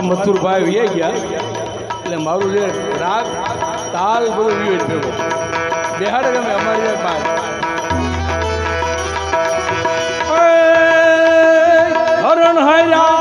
અમારે મથુરભાઈ વી ગયા. એટલે મારું જે રાગ, તાલ બધું વી ભેગો. બેહાડે ગમે અમારી બાદ હરણ હયાલો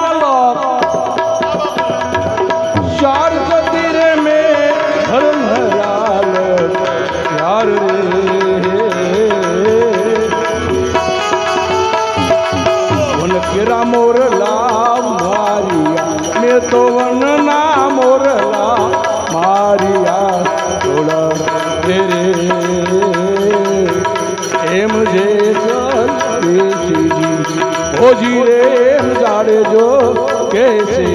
એમ જે ભોજી રે એમ જાડે જો કે છે.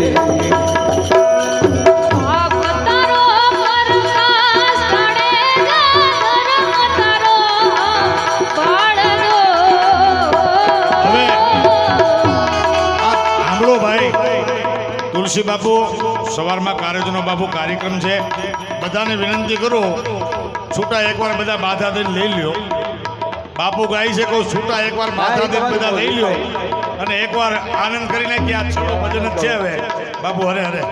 તુલસી બાપુ સવારમાં કાર્યજનો બાપુ કાર્યક્રમ છે. બધાને વિનંતી કરો છૂટા એકવાર બધા માથા દઈને લઈ લ્યો. બાપુ ગાય છે કહું, છૂટા એકવાર માથા દઈને બધા લઈ લ્યો. અને એકવાર આનંદ કરીને કે આ છોડો ભજન છે હવે. બાપુ હરે હરે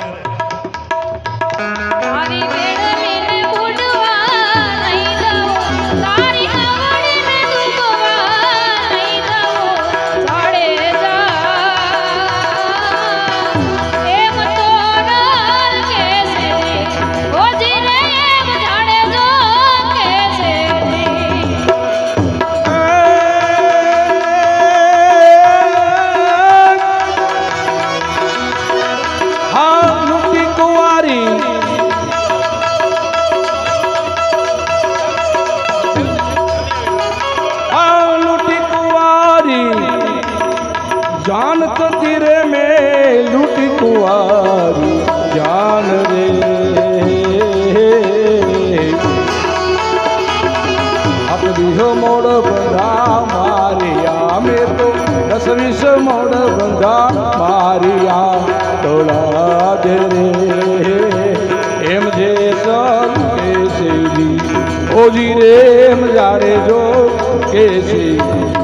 મોજી રેમ જાણે જો કે છે